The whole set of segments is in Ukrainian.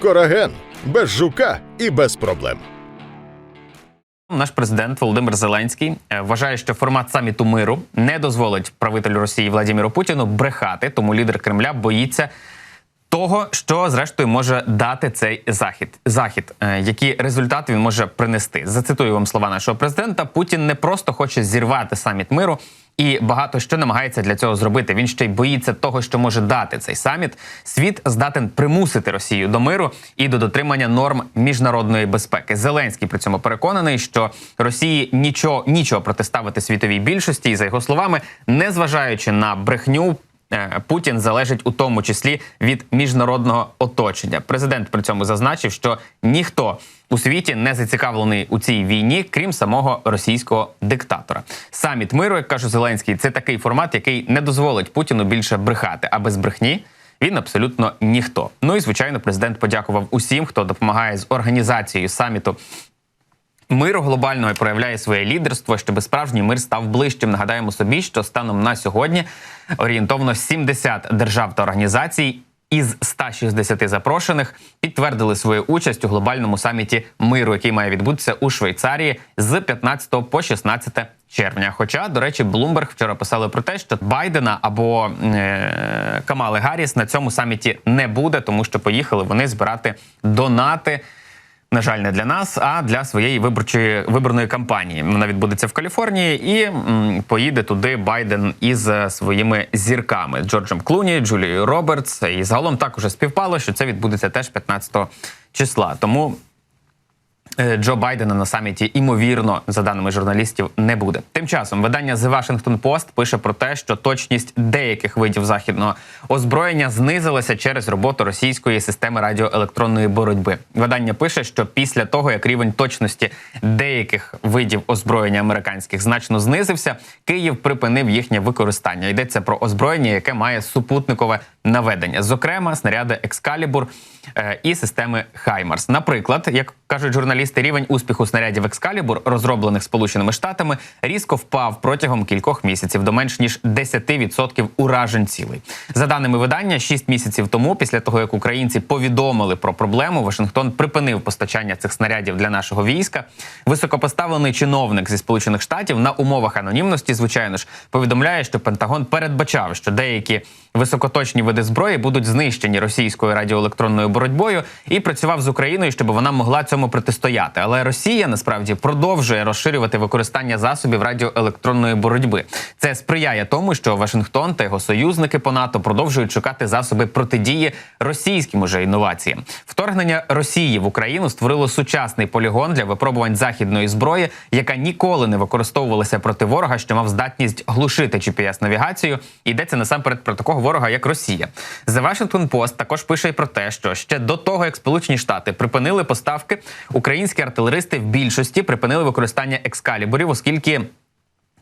Кораген без жука і без проблем. Наш президент Володимир Зеленський е, вважає, що формат саміту миру не дозволить правителю Росії Владимиру Путіну брехати, тому лідер Кремля боїться того, що зрештою може дати цей захід. Захід, е, які результати він може принести. Зацитую вам слова нашого президента. Путін не просто хоче зірвати саміт миру. І багато що намагається для цього зробити. Він ще й боїться того, що може дати цей саміт. Світ здатен примусити Росію до миру і до дотримання норм міжнародної безпеки. Зеленський при цьому переконаний, що Росії нічого нічого протиставити світовій більшості, і за його словами, не зважаючи на брехню. Е, Путін залежить у тому числі від міжнародного оточення. Президент при цьому зазначив, що ніхто у світі не зацікавлений у цій війні, крім самого російського диктатора. Саміт миру, як каже Зеленський, це такий формат, який не дозволить Путіну більше брехати. А без брехні він абсолютно ніхто. Ну і звичайно, президент подякував усім, хто допомагає з організацією саміту миру глобального і проявляє своє лідерство, щоб справжній мир став ближчим. Нагадаємо собі, що станом на сьогодні орієнтовно 70 держав та організацій. Із 160 запрошених підтвердили свою участь у глобальному саміті миру, який має відбутися у Швейцарії з 15 по 16 червня. Хоча, до речі, Bloomberg вчора писали про те, що Байдена або е- Камали Гарріс на цьому саміті не буде, тому що поїхали вони збирати донати. На жаль, не для нас, а для своєї виборчої виборної кампанії. Вона відбудеться в Каліфорнії і м, поїде туди Байден із е, своїми зірками Джорджем Клуні, Джулією Робертс. І загалом так уже співпало, що це відбудеться теж 15 числа. Тому Джо Байдена на саміті, імовірно, за даними журналістів, не буде. Тим часом видання The Washington Post пише про те, що точність деяких видів західного озброєння знизилася через роботу російської системи радіоелектронної боротьби. Видання пише, що після того, як рівень точності деяких видів озброєння американських значно знизився, Київ припинив їхнє використання. Йдеться про озброєння, яке має супутникове наведення, зокрема снаряди Екскалібур е, і системи Хаймарс. Наприклад, як кажуть журналісти, рівень успіху снарядів Екскалібур, розроблених Сполученими Штатами, різко впав протягом кількох місяців до менш ніж 10% уражень цілей. За даними видання, 6 місяців тому, після того як українці повідомили про проблему, Вашингтон припинив постачання цих снарядів для нашого війська. Високопоставлений чиновник зі Сполучених Штатів на умовах анонімності, звичайно ж, повідомляє, що Пентагон передбачав, що деякі високоточні види зброї будуть знищені російською радіоелектронною боротьбою і працював з Україною, щоб вона могла цьому протистояти. Але Росія насправді продовжує розширювати використання засобів радіоелектронної боротьби. Це сприяє тому, що Вашингтон та його союзники по НАТО продовжують шукати засоби протидії російським уже інноваціям. Вторгнення Росії в Україну створило сучасний полігон для випробувань західної зброї, яка ніколи не використовувалася проти ворога, що мав здатність глушити gps навігацію Йдеться насамперед про такого ворога, як Росія. The Washington Post також пише про те, що ще до того, як Сполучені Штати припинили поставки, українські артилеристи в більшості припинили використання екскалібурів, оскільки.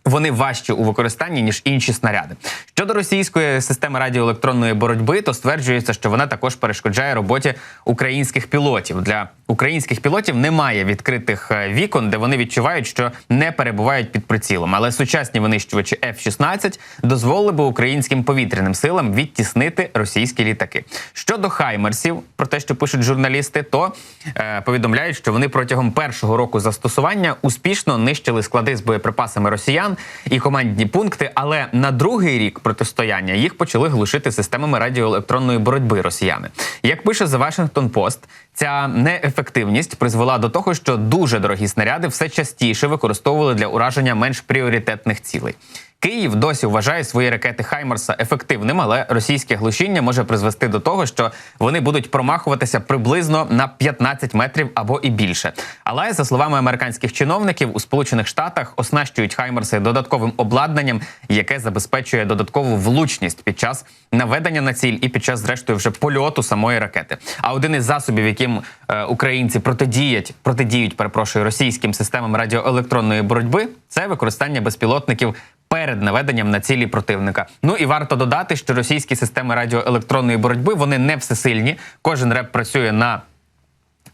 Вони важчі у використанні ніж інші снаряди. Щодо російської системи радіоелектронної боротьби, то стверджується, що вона також перешкоджає роботі українських пілотів. Для українських пілотів немає відкритих е, вікон, де вони відчувають, що не перебувають під прицілом. Але сучасні винищувачі F-16 дозволили би українським повітряним силам відтіснити російські літаки. Щодо хаймерсів, про те, що пишуть журналісти, то е, повідомляють, що вони протягом першого року застосування успішно нищили склади з боєприпасами росіян і командні пункти. Але на другий рік протистояння їх почали глушити системами радіоелектронної боротьби росіяни. Як пише The Washington Post, ця неефективність призвела до того, що дуже дорогі снаряди все частіше використовували для ураження менш пріоритетних цілей. Київ досі вважає свої ракети Хаймарса ефективним, але російське глушіння може призвести до того, що вони будуть промахуватися приблизно на 15 метрів або і більше. Але за словами американських чиновників, у Сполучених Штатах оснащують Хаймарси додатковим обладнанням, яке забезпечує додаткову влучність під час наведення на ціль і під час, зрештою, вже польоту самої ракети. А один із засобів, яким е, українці протидіють, протидіють, перепрошую, російським системам радіоелектронної боротьби, це використання безпілотників перед наведенням на цілі противника. Ну і варто додати, що російські системи радіоелектронної боротьби вони не всесильні. Кожен реп працює на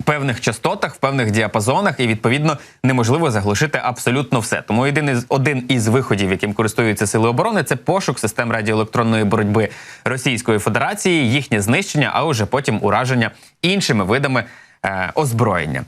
певних частотах, в певних діапазонах, і відповідно неможливо заглушити абсолютно все. Тому з- один із виходів, яким користуються сили оборони, це пошук систем радіоелектронної боротьби Російської Федерації, їхнє знищення, а уже потім ураження іншими видами е, озброєння.